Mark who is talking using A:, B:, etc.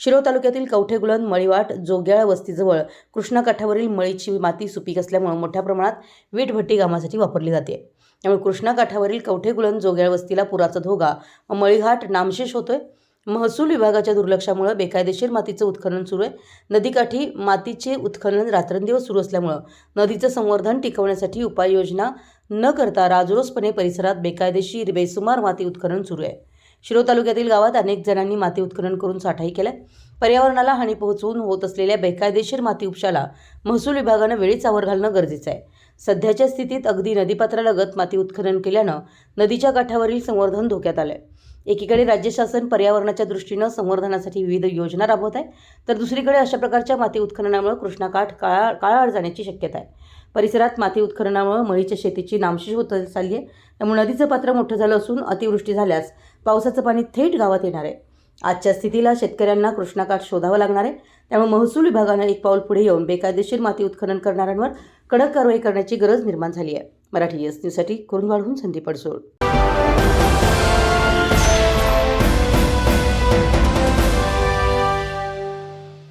A: शिरोळ तालुक्यातील कवठेगुलन मळीवाट जोग्याळ वस्तीजवळ कृष्णाकाठावरील मळीची माती सुपीक असल्यामुळे मोठ्या प्रमाणात वीटभट्टी कामासाठी वापरली जाते. त्यामुळे कृष्णाकाठावरील कवठेगुलन जोग्याळ वस्तीला पुराचा धोगा व मळीघाट नामशेष होतोय. महसूल विभागाच्या दुर्लक्षामुळे बेकायदेशीर मातीचं उत्खनन सुरू आहे. नदीकाठी मातीचे उत्खनन रात्रंदिवस सुरू असल्यामुळं नदीचं संवर्धन टिकवण्यासाठी उपाययोजना न करता राजरोसपणे परिसरात बेकायदेशीर बेसुमार माती उत्खनन सुरू आहे. शिरो तालुक्यातील गावात अनेक जणांनी माती उत्खनन करून साठाही केलाय पर्यावरणाला हानी पोहोचवून होत असलेल्या बेकायदेशीर माती उपशाला महसूल विभागानं वेळीच आवर घालणं गरजेचं आहे. सध्याच्या स्थितीत अगदी नदीपात्रालगत माती उत्खनन केल्यानं नदीच्या काठावरील संवर्धन धोक्यात आलं आहे एकीकडे राज्य शासन पर्यावरणाच्या दृष्टीनं संवर्धनासाठी विविध योजना राबवत आहे तर दुसरीकडे अशा प्रकारच्या माती उत्खननामुळे कृष्णाकाठ काळा काळाआड जाण्याची शक्यता आहे. परिसरात माती उत्खननामुळे मळीच्या शेतीची नामशेष होत चालली आहे. त्यामुळे नदीचं पात्र मोठं झालं असून अतिवृष्टी झाल्यास पावसाचं पाणी थेट गावात येणार आहे. आजच्या स्थितीला शेतकऱ्यांना कृष्णाकाठ शोधावा लागणार आहे. त्यामुळे महसूल विभागानं एक पाऊल पुढे येऊन बेकायदेशीर माती उत्खनन करणाऱ्यांवर कडक कारवाई करण्याची गरज निर्माण झाली आहे. मराठी एस न्यूजसाठी कुरुंदवाडहून संदीप अडसूळ